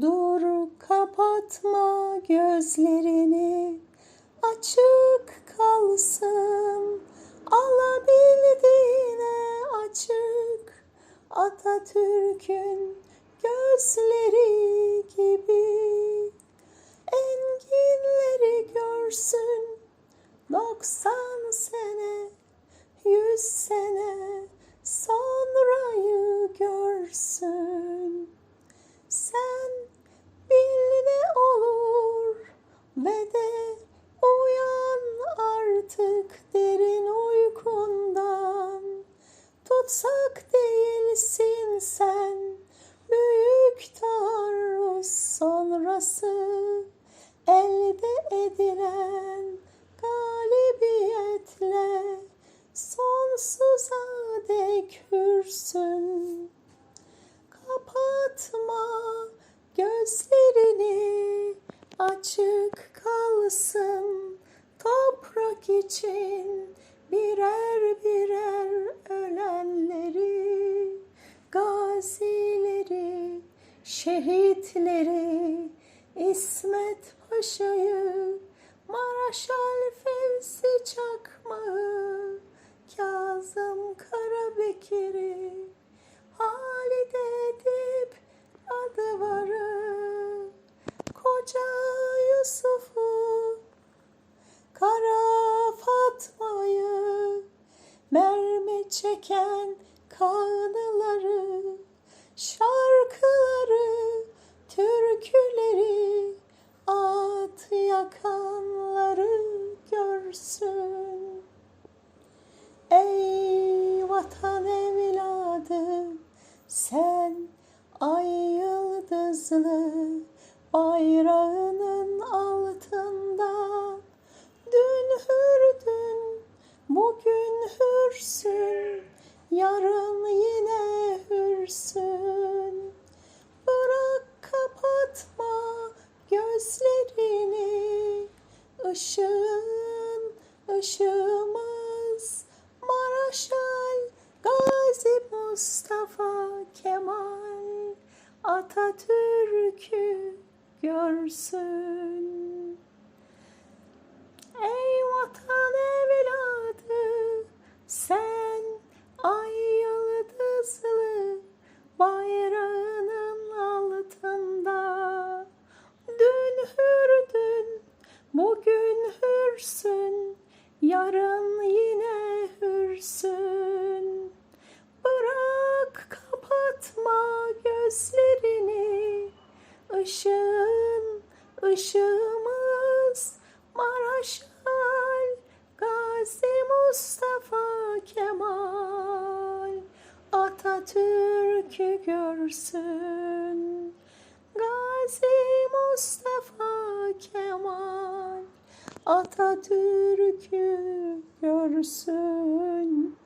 Dur kapatma gözlerini. Açık kalsın. Alabildiğine açık. Atatürk'ün gözleri gibi. Enginleri görsün. 90 sene, 100 sene sonrayı görsün. Tutsak değilsin sen büyük taarruz sonrası elde edilen galibiyetle sonsuza dek hürsün. Kapatma gözlerini açık kalsın toprak için birer birer şehitleri İsmet Paşa'yı Maraşal Fevzi Çakmağı Kazım Karabekir'i Halide Edip adı varı Koca Yusuf'u Kara Fatma'yı Mermi çeken kanıları Şarkıları Türküleri At yakanları görsün. Ey vatan evladı sen ay yıldızlı bayrağının altında dün hürdün bugün hürsün yarın yine hürsün ışığın ışığımız Maraşal Gazi Mustafa Kemal Atatürk'ü görsün. Ey vatan yine hürsün. Bırak kapatma gözlerini. Işığın ışığımız Maraşal Gazi Mustafa Kemal. Atatürk'ü görsün. Gazi Mustafa Kemal. Atatürk'ü görsün